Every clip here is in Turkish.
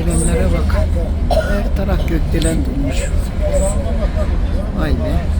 gökdelenlere bak. Her taraf gökdelen dolmuş. Vay be.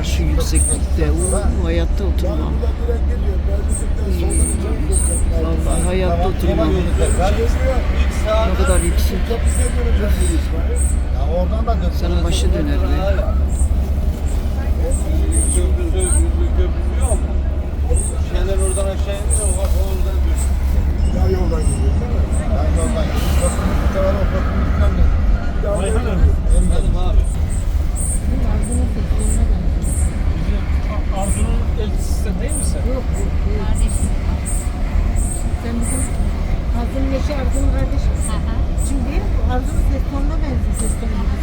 Oturuyorlar şu yükseklikte? Oo, hayatta oturmam. Gösterdim. Vallahi hayatta oturmam. Ne kadar yüksek. Sana başı döner be. Şeyler oradan aşağı iniyor, bak oradan Ben ona benziyor.